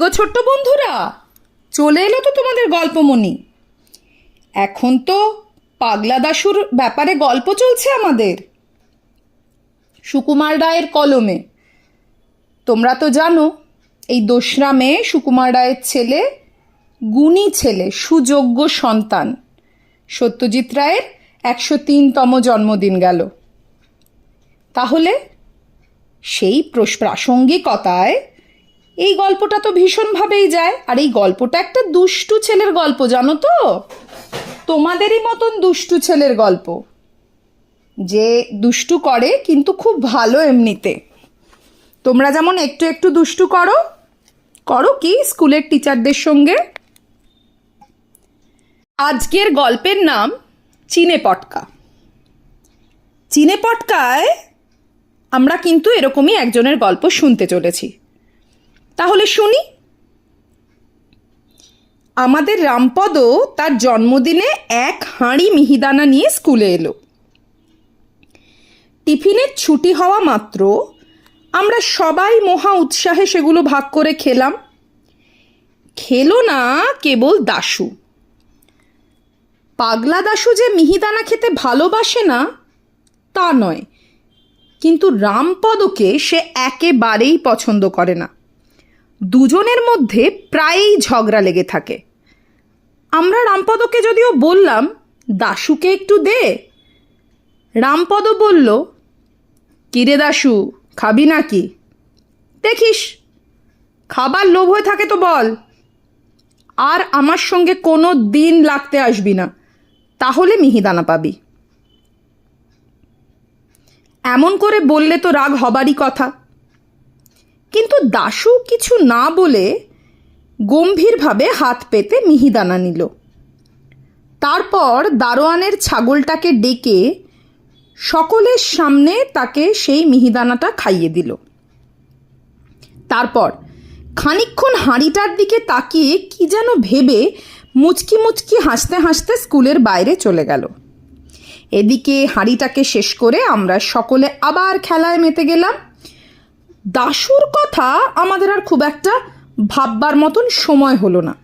গো ছোট্ট বন্ধুরা, চলে এলো তো তোমাদের গল্পমণি এখন তো পাগলা দাশুর ব্যাপারে গল্প চলছে আমাদের। সুকুমার রায়ের কলমে। তোমরা তো জানো, এই দোসরা মেয়ে সুকুমার রায়ের ছেলে, গুণী ছেলে, সুযোগ্য সন্তান, সত্যজিৎ রায়ের একশো তিনতম জন্মদিন গেল। তাহলে সেই প্রস- প্রাসঙ্গিকতায় এই গল্পটা তো ভীষণভাবেই যায়। আর এই গল্পটা একটা দুষ্টু ছেলের গল্প, জানো তো? তোমাদেরই মতন দুষ্টু ছেলের গল্প। যে দুষ্টু করে, কিন্তু খুব ভালো এমনিতে। তোমরা যেমন একটু একটু দুষ্টু করো করো কি স্কুলের টিচারদের সঙ্গে? আজকের গল্পের নাম চিনে পটকা। চিনে পটকায় আমরা কিন্তু এরকমই একজনের গল্প শুনতে চলেছি। তাহলে শুনি। আমাদের রামপদ তার জন্মদিনে এক হাঁড়ি মিহিদানা নিয়ে স্কুলে এলো। টিফিনের ছুটি হওয়া মাত্র আমরা সবাই মহা উৎসাহে সেগুলো ভাগ করে খেলাম। খেলো না কেবল দাশু। পাগলা দাশু যে মিহিদানা খেতে ভালোবাসে না, তা নয়। কিন্তু রামপদকে সে একেবারেই পছন্দ করে না। দুজনের মধ্যে প্রায়ই ঝগড়া লেগে থাকে। আমরা রামপদকে যদিও বললাম, দাশুকে একটু দে। রামপদ বলল, কিরে দাশু, খাবি নাকি? দেখিস, খাবার লোভ হয়ে থাকে তো বল। আর আমার সঙ্গে কোনো দিন লাগতে আসবি না, তাহলে মিহিদানা পাবি। এমন করে বললে তো রাগ হবারই কথা। কিন্তু দাশু কিছু না বলে গম্ভীরভাবে হাত পেতে মিহিদানা নিল। তারপর দারোয়ানের ছাগলটাকে ডেকে সকলের সামনে তাকে সেই মিহিদানাটা খাইয়ে দিল। তারপর খানিকক্ষণ হাঁড়িটার দিকে তাকিয়ে কি যেন ভেবে মুচকি মুচকি হাসতে হাসতে স্কুলের বাইরে চলে গেল। এদিকে হাঁড়িটাকে শেষ করে আমরা সকলে আবার খেলায় মেতে গেলাম। দাশুর কথা আমাদের আর খুব একটা ভাববার মতন সময় হলো না।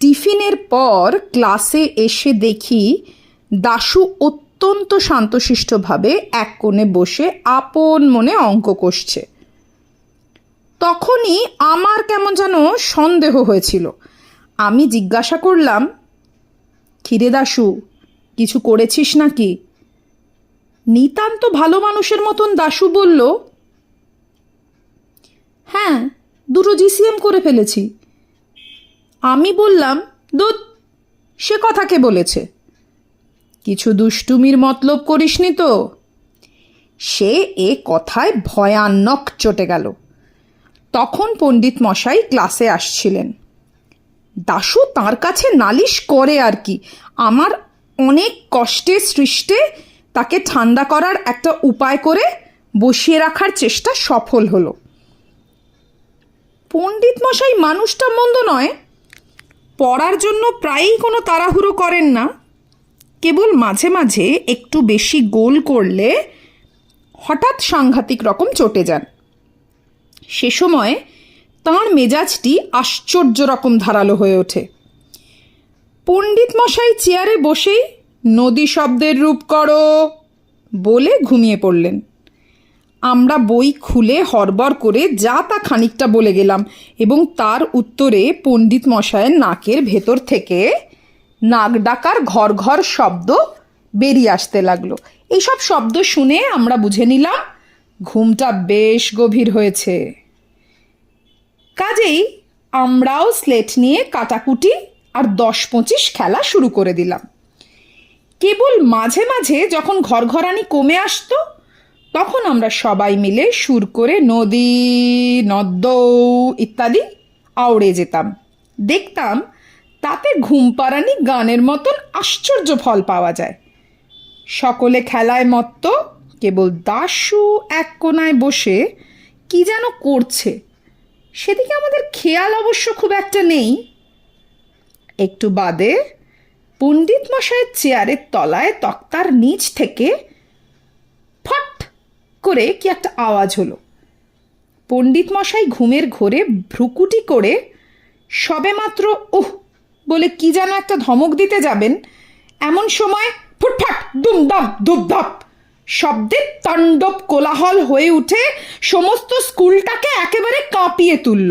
টিফিনের পর ক্লাসে এসে দেখি দাশু অত্যন্ত শান্তশিষ্টভাবে এক কোণে বসে আপন মনে অঙ্ক কষছে। তখনই আমার কেমন যেন সন্দেহ হয়েছিল। আমি জিজ্ঞাসা করলাম খিরে দাশু কিছু করেছিস নাকি? নিতান্ত ভালো মানুষের মতন দাশু বলল হ্যাঁ দুটো জিসিএম করে ফেলেছি। আমি বললাম, দুধ, সে কথা কে বলেছে? কিছু দুষ্টুমির মতলব করিসনি তো? সে এ কথায় ভয়ানক চটে গেল। তখন পণ্ডিত মশাই ক্লাসে আসছিলেন। দাশু, তার কাছে নালিশ করে আর কি। আমার অনেক কষ্টে সৃষ্টে তাকে ঠান্ডা করার একটা উপায় করে বসিয়ে রাখার চেষ্টা সফল হলো। পণ্ডিত মশাই মানুষটা মন্দ নয়। পড়ার জন্য প্রায়ই কোনো তাড়াহুড়ো করেন না। কেবল মাঝে মাঝে একটু বেশি গোল করলে হঠাৎ সাংঘাতিক রকম চটে যান। সে সময় তাঁর মেজাজটি আশ্চর্য রকম ধারালো হয়ে ওঠে। পণ্ডিত মশাই চেয়ারে বসেই নদী শব্দের রূপ করো বলে ঘুমিয়ে পড়লেন। আমরা বই খুলে হরবর করে যা তা খানিকটা বলে গেলাম এবং তার উত্তরে পণ্ডিত মশায়ের নাকের ভেতর থেকে নাক ডাকার ঘর ঘর শব্দ বেরিয়ে আসতে লাগল। এইসব শব্দ শুনে আমরা বুঝে নিলাম, ঘুমটা বেশ গভীর হয়েছে। কাজেই আমরাও স্লেট নিয়ে কাটাকুটি আর দশ পঁচিশ খেলা শুরু করে দিলাম। কেবল মাঝে মাঝে যখন ঘরঘরানি কমে আসতো তখন আমরা সবাই মিলে সুর করে নদী নদ্য ইত্যাদি আওড়ে যেতাম। দেখতাম তাতে ঘুম পাড়ানি গানের মতন আশ্চর্য ফল পাওয়া যায়। সকলে খেলায় মত্ত, কেবল দাশু এক কোনায় বসে কি যেন করছে। সেদিকে আমাদের খেয়াল অবশ্য খুব একটা নেই। একটু বাদে পণ্ডিত মশাইয়ের চেয়ারের তলায় তক্তার নিচ থেকে করে কি একটা আওয়াজ হলো। পণ্ডিত মশাই ঘুমের ঘোরে ভ্রুকুটি করে সবেমাত্র উহ, বলে কি যেন একটা ধমক দিতে যাবেন। এমন সময় ফুটফাট, দুমদাম ধুপধাপ শব্দে তাণ্ডব কোলাহল হয়ে উঠে সমস্ত স্কুলটাকে একেবারে কাঁপিয়ে তুলল।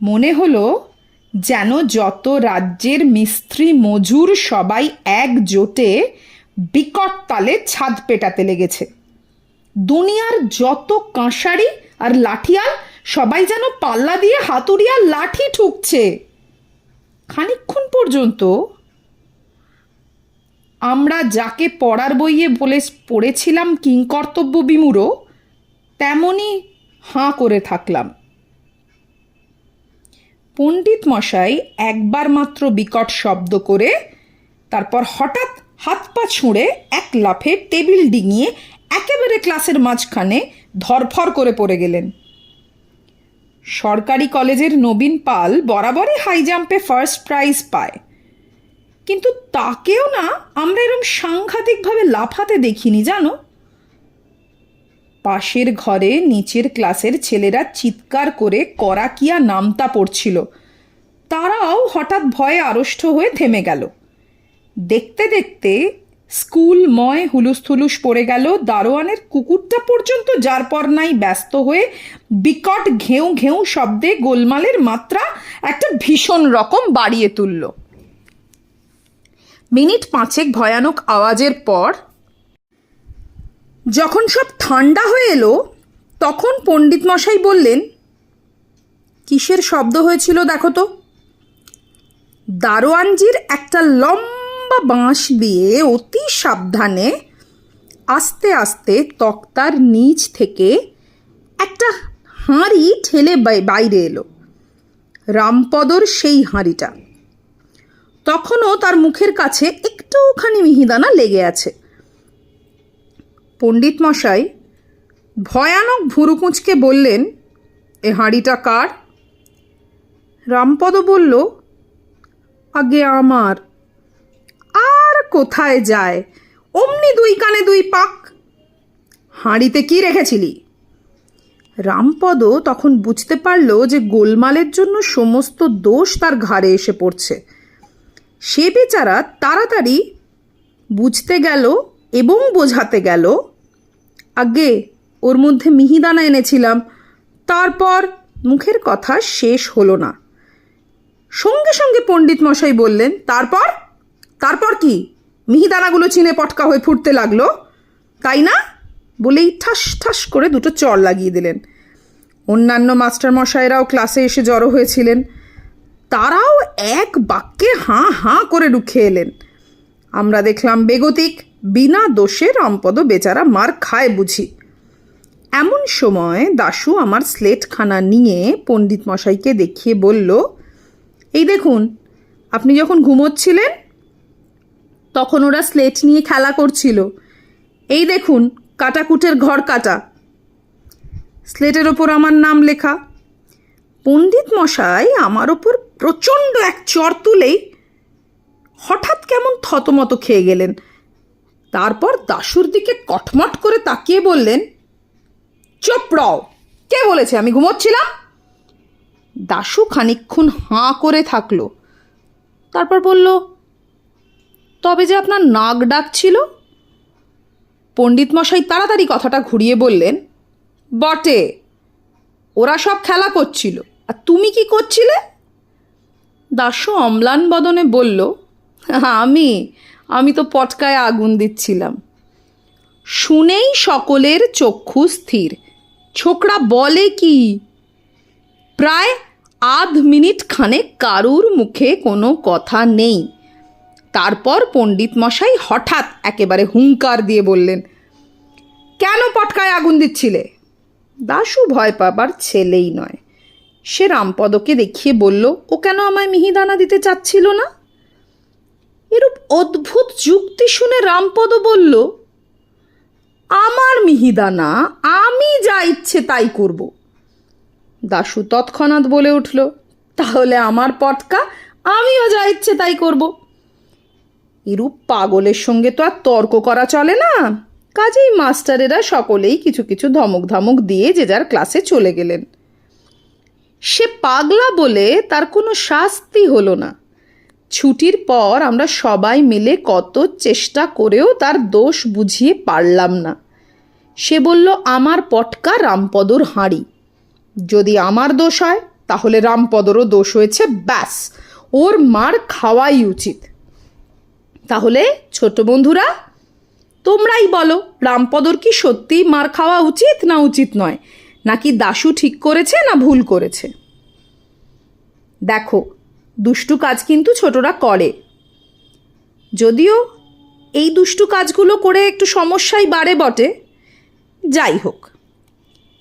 মনে হলো যেন যত রাজ্যের মিস্ত্রি, মজুর সবাই একজোটে বিকট তালে ছাদ পেটাতে লেগেছে। দুনিয়ার যত কাঁসারি আর লাঠিয়াল সবাই যেন পাল্লা দিয়ে হাতুড়ি আর লাঠি ঠুকছে। খানিকক্ষণ পর্যন্ত আমরা যাকে পড়ার বইয়ে বলে পড়েছিলাম কিংকর্তব্য বিমূঢ় তেমনই হাঁ করে থাকলাম। পণ্ডিত মশাই একবার মাত্র বিকট শব্দ করে তারপর হঠাৎ হাত পা ছুঁড়ে এক লাফে টেবিল ডিঙিয়ে একেবারে ক্লাসের মাঝখানে ধরফর করে পড়ে গেলেন। সরকারি কলেজের নবীন পাল বরাবরই হাই জাম্পে ফার্স্ট প্রাইজ পায়। কিন্তু তাকেও না আমরা এরম সাংঘাতিকভাবে লাফাতে দেখিনি, জানো? পাশের ঘরে নিচের ক্লাসের ছেলেরা চিৎকার করে করাকিয়া নামতা পড়ছিল। তারাও হঠাৎ ভয়ে আড়ষ্ট হয়ে থেমে গেল। দেখতে দেখতে স্কুলময় হুলুস্থুলুস পড়ে গেল। দারোয়ানের কুকুরটা পর্যন্ত যার পর নাই ব্যস্ত হয়ে বিকট ঘেউ ঘেউ শব্দে গোলমালের মাত্রা একটা ভীষণ রকম বাড়িয়ে তুলল। মিনিট পাঁচেক ভয়ানক আওয়াজের পর যখন সব ঠান্ডা হয়ে এলো, তখন পণ্ডিত মশাই বললেন, কিসের শব্দ হয়েছিল দেখো তো? দারোয়ানজির একটা লম্বা বাঁশ দিয়ে অতি সাবধানে আস্তে আস্তে তক্তার নিচ থেকে একটা হাঁড়ি ঠেলে বাইরে এলো। রামপদর সেই হাঁড়িটা। তখনও তার মুখের কাছে একটুখানি মিহিদানা লেগে আছে। পণ্ডিত মশাই ভয়ানক ভুরুকুঁচকে বললেন, এ হাঁড়িটা কার? রামপদ বলল, আগে আমার। কোথায় যায়? অমনি দুই কানে দুই পাক। হাঁড়িতে কি রেখেছিলি? রামপদ তখন বুঝতে পারল যে গোলমালের জন্য সমস্ত দোষ তার ঘাড়ে এসে পড়ছে। সে বেচারা তাড়াতাড়ি বুঝতে গেল এবং বোঝাতে গেল, আগে ওর মধ্যে মিহিদানা এনেছিলাম, তারপর মুখের কথা শেষ হলো না। সঙ্গে সঙ্গে পণ্ডিত মশাই বললেন, তারপর? তারপর কি? মিহিদানাগুলো চিনে পটকা হয়ে ফুটতে লাগল, তাই না? বলেই ঠাস ঠাস করে দুটো চর লাগিয়ে দিলেন। অন্যান্য মাস্টার মশাইরাও ক্লাসে এসে জড়ো হয়েছিলেন। তারাও এক বাক্যে হাঁ হাঁ করে রুখে এলেন। আমরা দেখলাম বেগতিক, বিনা দোষে রামপদ বেচারা মার খায় বুঝি। এমন সময় দাশু আমার স্লেটখানা নিয়ে পণ্ডিত মশাইকে দেখিয়ে বলল, এই দেখুন, আপনি যখন ঘুমোচ্ছিলেন তখন ওরা স্লেট নিয়ে খেলা করছিল। এই দেখুন, কাটাকুটের ঘর কাটা। স্লেটের ওপর আমার নাম লেখা। পণ্ডিত মশাই, আমার ওপর প্রচণ্ড এক চর তুলেই হঠাৎ কেমন থতমত খেয়ে গেলেন। তারপর দাশুর দিকে কটমট করে তাকিয়ে বললেন, চুপ রও, কে বলেছে আমি ঘুমোচ্ছিলাম? দাশু খানিকক্ষণ হাঁ করে থাকল। তারপর বলল তবে যে আপনার নাক ডাকছিল পণ্ডিত মশাই তাড়াতাড়ি কথাটা ঘুরিয়ে বললেন, বটে, ওরা সব খেলা করছিল, আর তুমি কি করছিলে? দাশু অম্লান বদনে বলল, আমি আমি তো পটকায় আগুন দিচ্ছিলাম। শুনেই সকলের চক্ষু স্থির, ছোকরা বলে কি? প্রায় আধ মিনিট খানে কারুর মুখে কোনো কথা নেই। তারপর পণ্ডিত মশাই হঠাৎ একেবারে হুঙ্কার দিয়ে বললেন, কেন পটকায় আগুন দিচ্ছিলে? দাশু ভয় পাবার ছেলেই নয়। সে রামপদকে দেখিয়ে বলল, ও কেন আমায় মিহিদানা দিতে চাচ্ছিল না? এরূপ অদ্ভুত যুক্তি শুনে রামপদ বলল, আমার মিহিদানা, আমি যা ইচ্ছে তাই করব। দাশু তৎক্ষণাৎ বলে উঠল, তাহলে আমার পটকা, আমিও যা ইচ্ছে তাই করব। এরূপ পাগলের সঙ্গে তো আর তর্ক করা চলে না। কাজেই মাস্টারেরা সকলেই কিছু কিছু ধমক ধমক দিয়ে যে যার ক্লাসে চলে গেলেন। সে পাগলা বলে তার কোনো শাস্তি হলো না। ছুটির পর আমরা সবাই মিলে কত চেষ্টা করেও তার দোষ বুঝিয়ে পারলাম না। সে বলল, আমার পটকা রামপদর হাঁড়ি। যদি আমার দোষ হয়, তাহলে রামপদরও দোষ হয়েছে, ব্যাস। ওর মার খাওয়াই উচিত। তাহলে, ছোট বন্ধুরা, তোমরাই বলো, রামপদর কি সত্যিই মার খাওয়া উচিত না উচিত নয়? নাকি দাশু ঠিক করেছে না ভুল করেছে? দেখো, দুষ্টু কাজ কিন্তু ছোটরা করে। যদিও এই দুষ্টু কাজগুলো করে একটু সমস্যাই বাড়ে বটে। যাই হোক,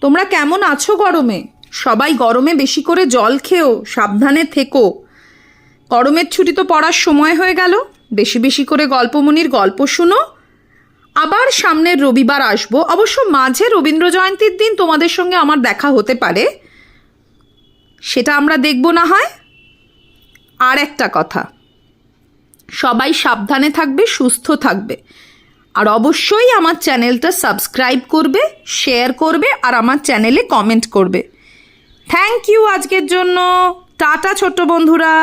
তোমরা কেমন আছো গরমে? সবাই গরমে বেশি করে জল খেও, সাবধানে থেকো। গরমের ছুটি তো পড়ার সময় হয়ে গেল। বেশি বেশি করে গল্পমনির গল্প শুনো। আবার সামনের রবিবার আসব। অবশ্য মাঝে রবীন্দ্র জয়ন্তীর দিন তোমাদের সঙ্গে আমার দেখা হতে পারে। সেটা আমরা দেখব না হয়। আর একটা কথা, সবাই সাবধানে থাকবে, সুস্থ থাকবে। আর অবশ্যই আমার চ্যানেলটা সাবস্ক্রাইব করবে, শেয়ার করবে আর আমার চ্যানেলে কমেন্ট করবে। থ্যাংক ইউ আজকের জন্য। টাটা ছোট্ট বন্ধুরা।